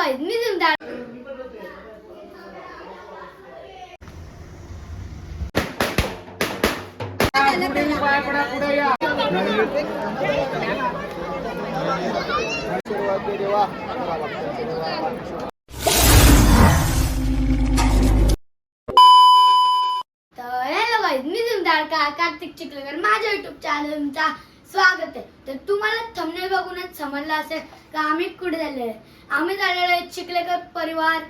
Давай, मी जिमदार तर मी का कार्तिक चिखलकर माझ्या युट्यूब चॅनलचा स्वागत आहे तर तुम्हाला थंबनेल बघूनच समजलं असेल का आम्ही कुठे झाले आम्ही झालेलो आहे चिखलेकर परिवार.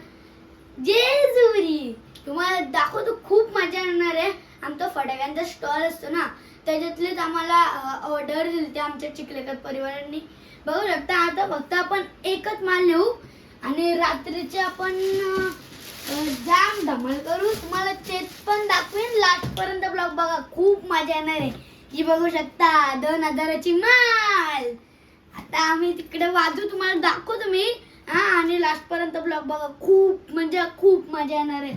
जेजुरी. तुम्हाला दाखवतो खूप मजा येणार आहे. आमचा फटाक्यांचा स्टॉल असतो ना त्याच्यातलेच आम्हाला ऑर्डर दिली होती आमच्या चिखलेकर परिवारांनी. बघू शकता आता फक्त आपण एकच माल नेऊ आणि रात्रीचे आपण जाम धमाल करू. तुम्हाला ते पण दाखवेन. लास्ट पर्यंत ब्लॉग बघा. खूप मजा येणार आहे. जी बघू शकता दोन हजाराची माल. आता आम्ही तिकडे वाजू. तुम्हाला दाखवतो मी. हा आणि लास्ट पर्यंत ब्लॉग बघा. खूप म्हणजे खूप मजा येणार आहे.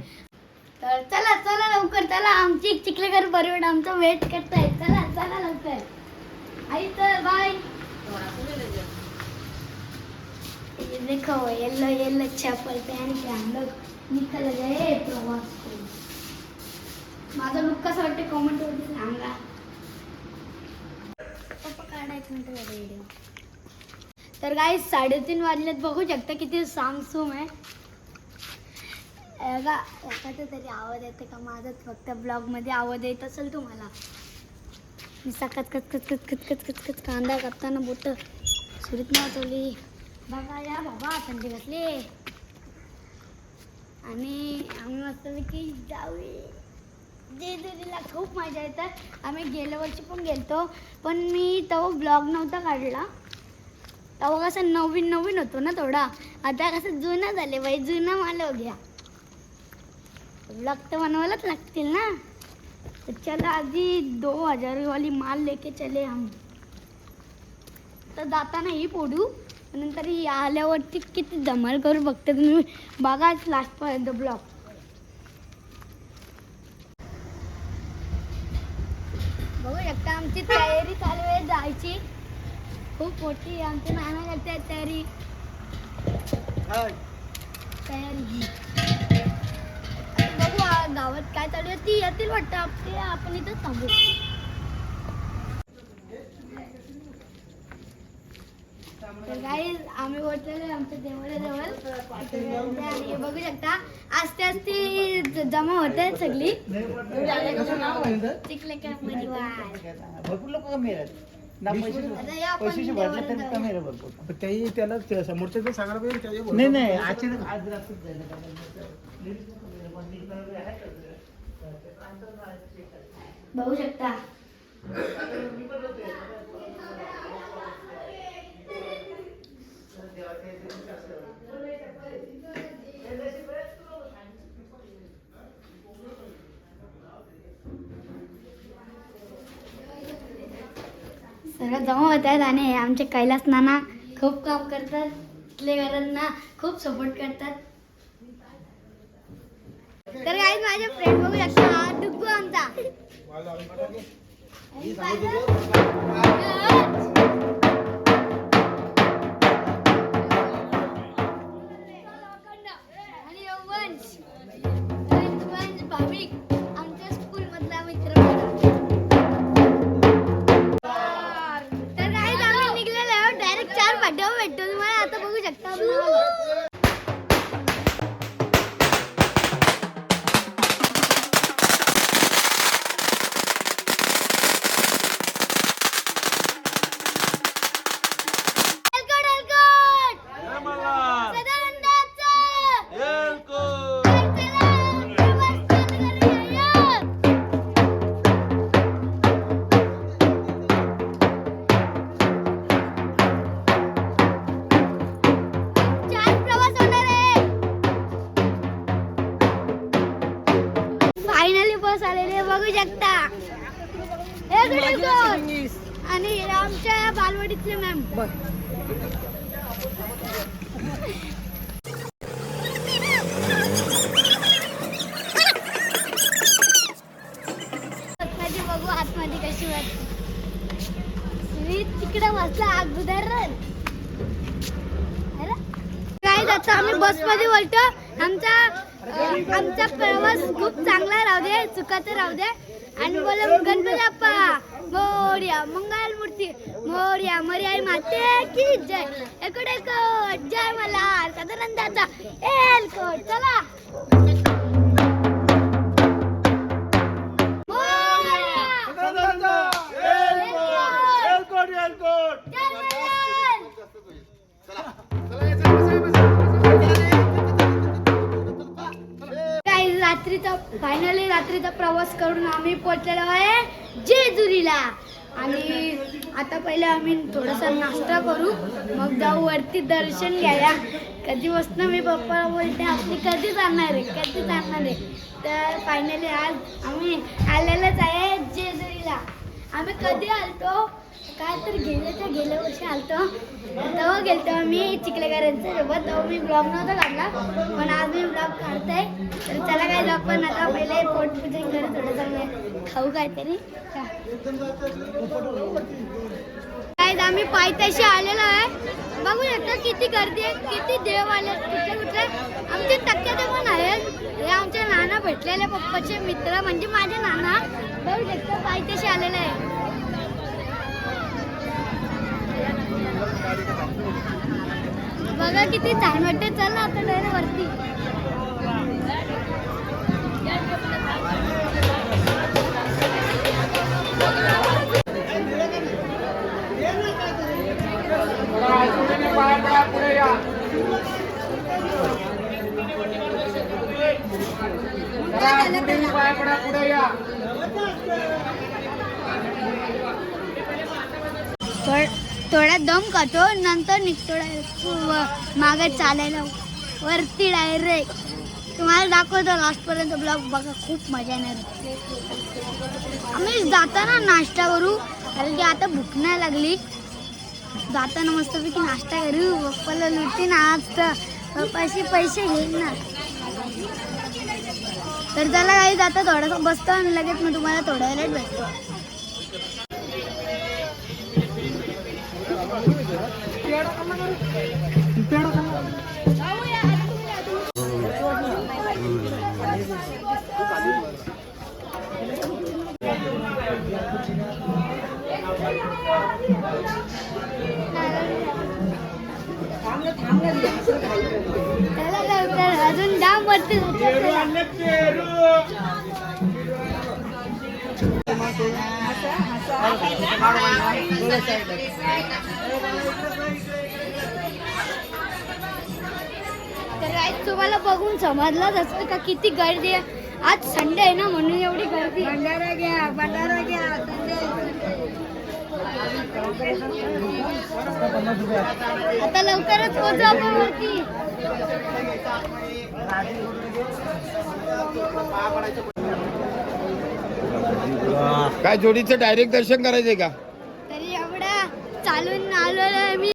तर चला चला लवकर चला. आमची चिखलेकर परिवार आमचं वेट करताय. चला चला लवकर. आई तर बाय देखो येलो येलो चप्पल पहन के हम लोग निकल गए प्रवास को माझा लुक कसा वाटते कमेंट वरती सांगा. पप्पा काढायचं म्हणतो व्हिडिओ तर काय साडेतीन वाजलेत. बघू शकता किती सामसूम आहे. हे तरी आवाज येते का? माझाच फक्त ब्लॉगमध्ये आवाज येत असेल तुम्हाला. मी सकात कच कच कच कच कच कच कांदा करताना बोट सुरीत नाचवली बघा या बाबा थंडी घातली आणि आम्ही मस्तपैकी जाऊया. जेजुरीला खूप मजा येतात आम्ही गेल्या वर्षी पण गेलतो पण मी तो ब्लॉग नव्हता काढला. तेव्हा कसं नवीन नवीन होतो ना थोडा. आता कसं जुना झाले बाई जुना माल हो गया ब्लॉग तर बनवायलाच लागतील ना. तर चला आधी दो हजार वाली माल लेके चले हम तर जाताना ही नंतर ही आल्यावरती किती धमाल करू बघते तुम्ही. बघाच लास्टपर्यंत ब्लॉग बघू शकता आमची तयारी चालू आहे जायची. खूप मोठी आमचे नाना करतात तयारी. तयारी. बघू आ- गावात काय चालू आहे. ती येतील वाटतं. आपण इथं थांबू. तर guys, आम्ही पोहोचलेलो आहे आमच्या देवळाजवळ. आणि हे बघू शकता. आस्ते आस्ते ज- जमा होत आहेत सगळी. परिवार भरपूर लोक कमी आहेत. ना पैसे पैशाशी भरले तरी कमी आहे भरपूर पण त्याही त्याला त्या समोरच्या सांगायला पाहिजे त्याही बोलतो. नाही नाही. अचानक. आज रात्रीच झालं बघू शकता. सर्व जमा होत आहेत आणि आमचे कैलास नाना खूप काम करतात. इथले घरांना खूप सपोर्ट करतात. तर काही माझे फ्रेंड बघू शकता हा डुग्गू आमचा. बालवाडीतले मॅम. आतमध्ये बघू आतमध्ये कशी वाटते. मी तिकडे बसला अगोदर आम्ही बसमध्ये बोलतो. आमचा आमचा प्रवास खूप चांगला राहू दे चुकाचं राहू दे. आणि बोला गणपती बाप्पा. मोर्या मंगल मूर्ती. मोर्या मर्याई माते की जय. एकडे जय मला सदानंदाचा एल कोट चला. रात्रीचा फायनली रात्रीचा प्रवास करून आम्ही पोहोचलेलो आहे जेजुरीला. आणि आता पहिले आम्ही थोडासा नाश्ता करू मग जाऊ वरती दर्शन घ्यायला. कधी बसणं मी पप्पा बोलते आपली कधी जाणार आहे? कधी जाणार आहे? तर फायनली आज आम्ही आलेलंच आहे जेजुरीला. आम्ही कधी आलतो? काय तर गेल्याच्या गेल्या वर्षी आलतो. तेव्हा गेलतो आम्ही चिखलेकरांच्या सोबत. तेव्हा मी ब्लॉग नव्हता काढला पण आज मी ब्लॉग काढते चला काय आपण आता पहिले पोटपूजन करू. थोडंसं मी खाऊ काहीतरी. काय आम्ही पायथ्याशी आलेलो आहे. बघू शकता किती गर्दी आहे किती देव आले कुठले कुठले आमचे टक्क्याचे पण आहेत. हे आमचे नाना भेटलेले पप्पाचे मित्र म्हणजे माझे नाना. बघू शकता पायथ्याशी आलेले आहे. बघा किती छान वाटते चल ना आता डायरेक्ट वरती. थोड- थोडा दम खातो नंतर निघतो मागे चालायला. वरती डायरेक्ट तुम्हाला दाखवतो लास्टपर्यंत ब्लॉग बघा खूप मजा येणार. आम्ही जाताना नाश्ता करू कारण की आता भूक नाही लागली. जाताना मस्तपैकी नाश्ता करू पप्पाला लुटते ना आज तर पप्पाशी पैसे घेईन ना तर त्याला काही जाता थोडासा बसतो आणि लगेच मग तुम्हाला थोड्या वेळात भेटतो. त्याला लवकर अजून जाम वरती तुम्हाला बघून समजलंच असतं का किती गर्दी आहे. आज संडे आहे ना म्हणून एवढी गर्दी. भंडारा घ्या भंडारा घ्या संडे. आता लवकरच पोहोचू आपण वरती. काय जोडीचं डायरेक्ट दर्शन करायचंय का? तरी एवढा चालून आहे मी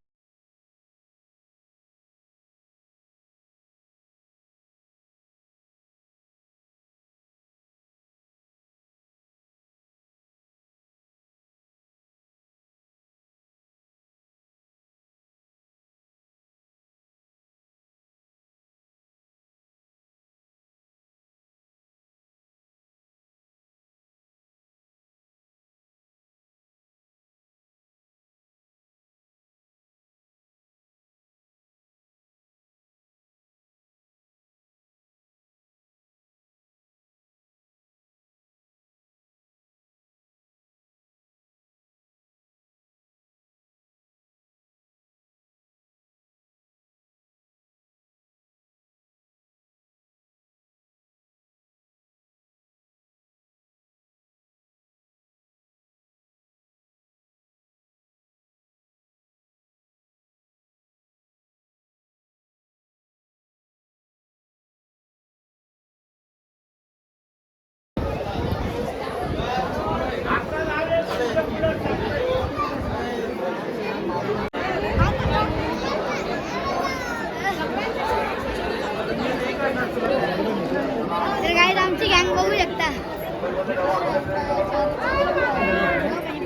तर काय आमची गँग बघू शकता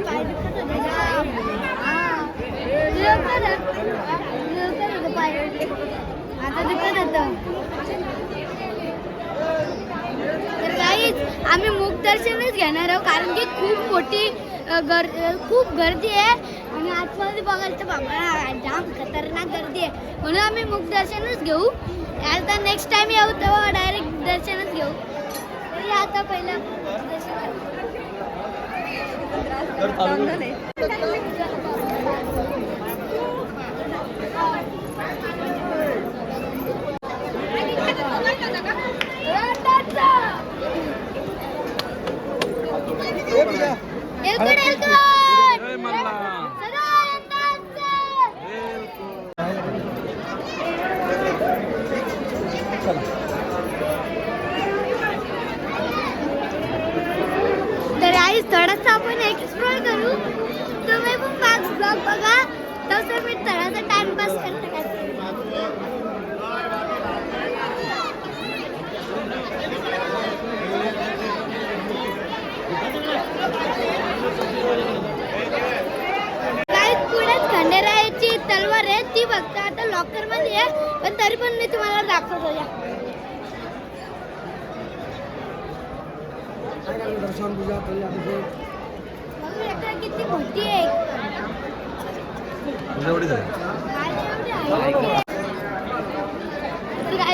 पाय दुखत होते जाम. हा. लवकर लवकर होतं पाय. आता खूप मोठी गर खूप गर्दी आहे. आणि आतमध्ये बघायला तर बाबा जाम खतरनाक गर्दी आहे. म्हणून आम्ही मुख दर्शनच घेऊ. आता नेक्स्ट टाइम येऊ तेव्हा डायरेक्ट दर्शनच घेऊ. तरी आता पहिलं मुखदर्शन एलकड एलकड सदा तर आई थोडासा आपण एक्सप्लोर करू तुम्ही पण मार्क्स ब्लॉग बघा तसं मी थोडासा टाइमपास करते काही पुढेच खंडेरायाची तलवार आहे ती बघता आता लॉकरमध्ये आहे पण तरी पण मी तुम्हाला दाखवतो या बघू शकता किती मोठी आहे तर guys,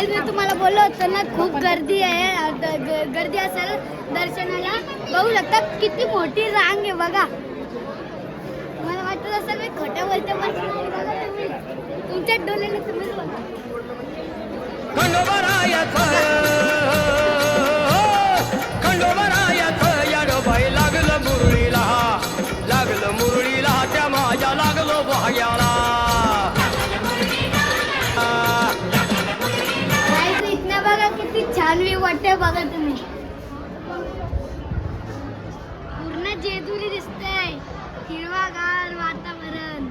मी तुम्हाला बोललो होतं ना खूप गर्दी आहे. गर्दी असेल दर्शनाला. बघू शकता किती मोठी रांग आहे बघा. मला वाटत असेल मी खोट्या बोलते पण बघा तुम्ही. तुमच्या डोळ्याने तुम्हीच बघा भाग्याला Guys, इथनं बघा किती छान व्ह्यू वाटतंय बघा तुम्ही. पूर्ण जेजुरी दिसतंय. हिरवागार वातावरण.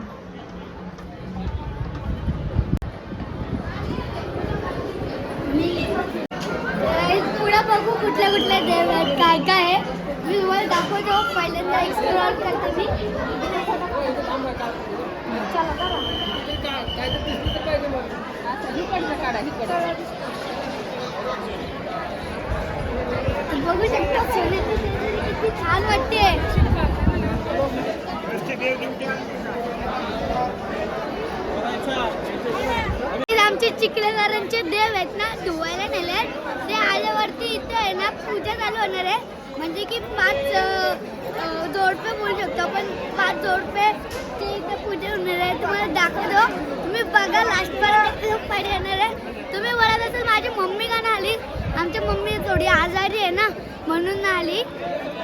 Guys, पुढं बघू कुठल्या कुठल्या देव आहेत काय काय आहे. मी तुम्हाला दाखवतो. पहिल्यांदा एक्सप्लोर करते मी. बघू शकता किती छान वाटते. आमचे चिखलेदारांचे देव आहेत ना धुवायला नेले ते आल्यावरती इथे आहे ना पूजा चालू होणार आहे. म्हणजे की पाच जोडपे बोलू शकतो आपण. पाच जोडपे ते इथे होणार आहे तुम्हाला दाखवतो. तुम्ही बघा लास्ट पर्यंत पाडी येणार आहे. तुम्ही बोलत असेल माझी मम्मी का ना आली? आमची मम्मी थोडी आजारी आहे ना म्हणून आली.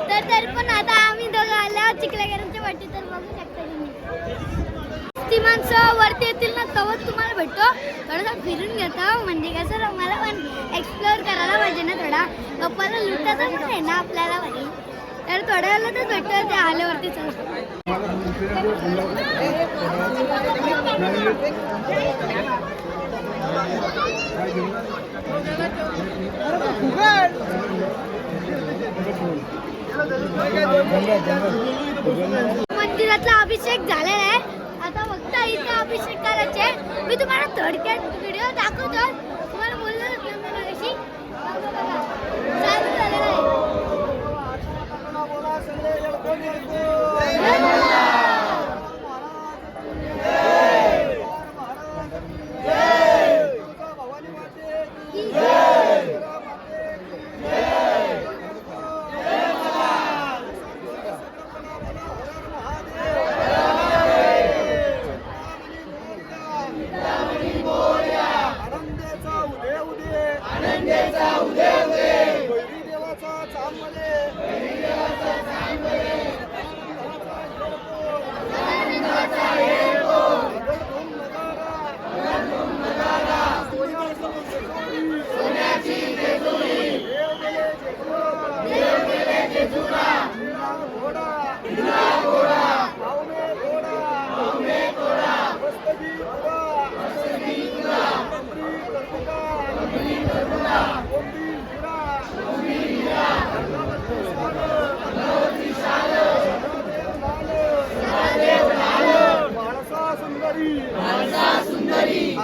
तर तरी पण आता आम्ही दोघं आल्यावर चिखलेकरांच्या वाटी तर बघू शकता तुम्ही. ती माणसं वरती येतील ना तवच तुम्हाला भेटतो. थोडासा फिरून घेतो म्हणजे कसं मला पण एक्सप्लोअर करायला पाहिजे ना थोडा. गप्पाला लुटायचं पण आहे ना आपल्याला पाहिजे तर थोड्या वेळेला तर भेटतो ते आल्यावरती चला. मंदिरातला अभिषेक झालेला आहे. आता फक्त इथं अभिषेक करायचे मी तुम्हाला थोडक्यात व्हिडिओ दाखवतो तुम्हाला बोललो Jai Mata!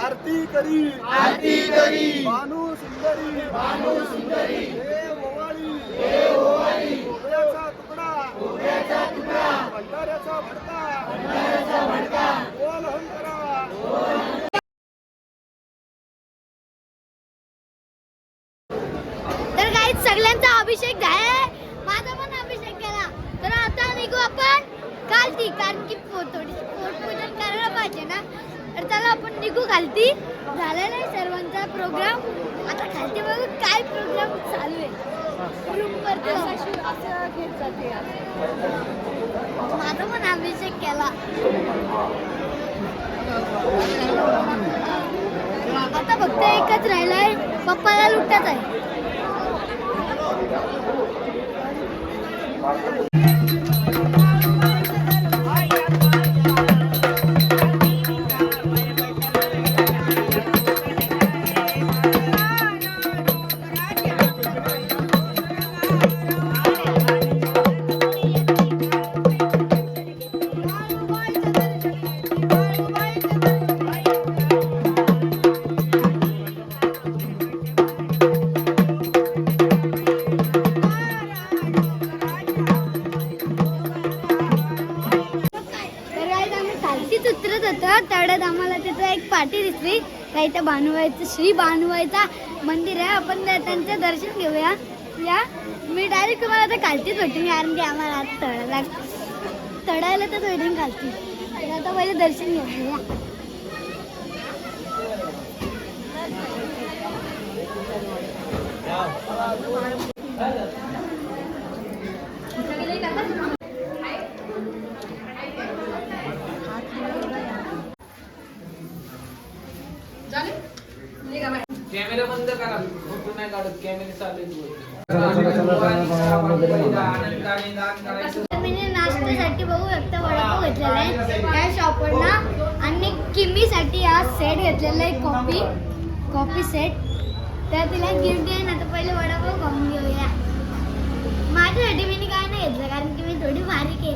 आरती करी आरती करी भानू सुंदरी भानू सुंदरी हे ओवाळी हे ओवाळी तुकडा भंडाऱ्याचा भडका बोल हंतरा तर काही सगळ्यांचा अभिषेक आहे माझा पण अभिषेक केला तर आता निघू आपण नाही कारण की थोडीशी पोटपूजन करायला पाहिजे ना. तर चला आपण निघू खालती. झालेला आहे सर्वांचा प्रोग्राम आता खालती बघू काय प्रोग्राम चालू आहे. माझं माझा पण अभिषेक केला. आता फक्त एकच राहिलाय पप्पाला लुटत आहे. त्या भानुबाईचं श्री भानुबाईचा मंदिर आहे. आपण त्या- त्यांचं दर्शन घेऊया. या. मी डायरेक्ट तुम्हाला आता खालतीच भेटून कारण की आम्हाला आता तळायला तळायला तर भेटून खालती तर आता पहिले दर्शन घेऊया. कॅमेरा बंद करा. फोटो नाही काढत कॅमेरा चालू मी नाश्त्यासाठी बघू एकटा वडापाव घेतलेला आहे. त्या शॉपवरनं आणि किमीसाठी हा सेट घेतलेला आहे कॉफी कॉफी सेट तर तिला गिफ्ट देईन आता पहिले वडापाव खाऊन घेऊया. माझ्यासाठी मी काय नाही घेतलं कारण की मी थोडी बारीक आहे